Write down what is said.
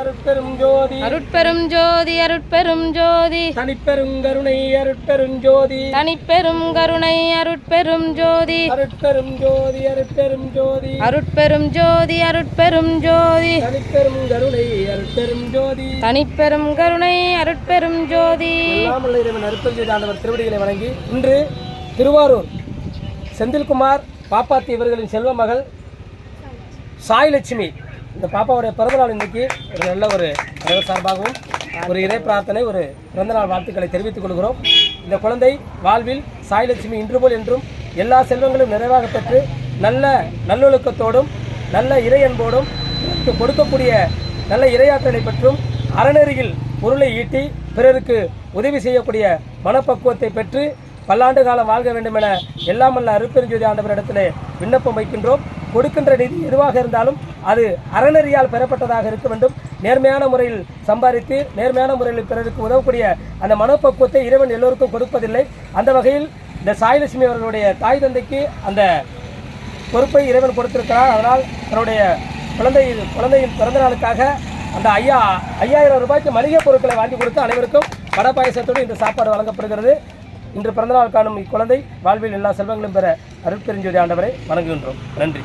அருட்பெரும் ஜோதி. அருட்பெரும் ஜோதி அருட்பெரும் ஜோதி. தனிப்பெருங்கருணை அருட்பெரும் ஜோதி. தனிப்பெரும் கருணை அருட்பெரும் ஜோதி. அருட்பெரும் ஜோதி அருட்பெரும் ஜோதி. அருட்பெரும் ஜோதி அருட்பெரும் ஜோதி. தனிப்பெரும் கருணை அருட்பெரும் ஜோதி. தனிப்பெரும் கருணை அருட்பெரும் ஜோதி. எல்லாம் உள்ள இறைவன் அருட்பெரும் ஆண்டவர் திருவடிகளை வணங்கி இன்று திருவாரூர் செந்தில்குமார் பாப்பாத்தி இவர்களின் செல்வ மகள் சாய்லட்சுமி இந்த பாப்பாவுடைய பிறந்தநாள் இன்னைக்கு ஒரு நல்ல ஒரு தலைவர் சார்பாகவும் ஒரு இறை பிரார்த்தனை ஒரு பிறந்தநாள் வாழ்த்துக்களை தெரிவித்துக் கொள்கிறோம். இந்த குழந்தை வாழ்வில் சாய்லட்சுமி இன்று போல் என்றும் எல்லா செல்வங்களும் நிறைவாக பெற்று நல்ல நல்லொழுக்கத்தோடும் நல்ல இறை அன்போடும் கொடுக்கக்கூடிய நல்ல இரையாற்றலை பெற்றும் அறநெறியில் பொருளை ஈட்டி பிறருக்கு உதவி செய்யக்கூடிய மனப்பக்குவத்தை பெற்று பல்லாண்டு காலம் வாழ்க வேண்டும் என எல்லாம் அல்ல அருப்பெருஞ்சோதி ஆண்டவரிடத்திலே விண்ணப்பம் வைக்கின்றோம். கொடுக்கின்ற நிதி எதுவாக இருந்தாலும் அது அறநெறியால் பெறப்பட்டதாக இருக்க வேண்டும். நேர்மையான முறையில் சம்பாதித்து நேர்மையான முறையில் பிறருக்கு உதவக்கூடிய அந்த மனப்பக்குவத்தை இறைவன் எல்லோருக்கும் கொடுப்பதில்லை. அந்த வகையில் இந்த சாய்லட்சுமி அவர்களுடைய தாய் தந்தைக்கு அந்த பொறுப்பை இறைவன் கொடுத்திருக்கிறார். அதனால் தன்னுடைய குழந்தை குழந்தையின் பிறந்த நாளுக்காக அந்த ஐயா ஐயாயிரம் ரூபாய்க்கு மளிகை பொருட்களை வாங்கி கொடுத்து அனைவருக்கும் வட பாயசத்தோடு இந்த சாப்பாடு வழங்கப்படுகிறது. இன்று பிறந்தநாள் காணும் இக்குழந்தை வாழ்வில் எல்லா செல்வங்களும் பெற அருட்பெருஞ்சோதி ஆண்டவரை வணங்குகின்றோம். நன்றி.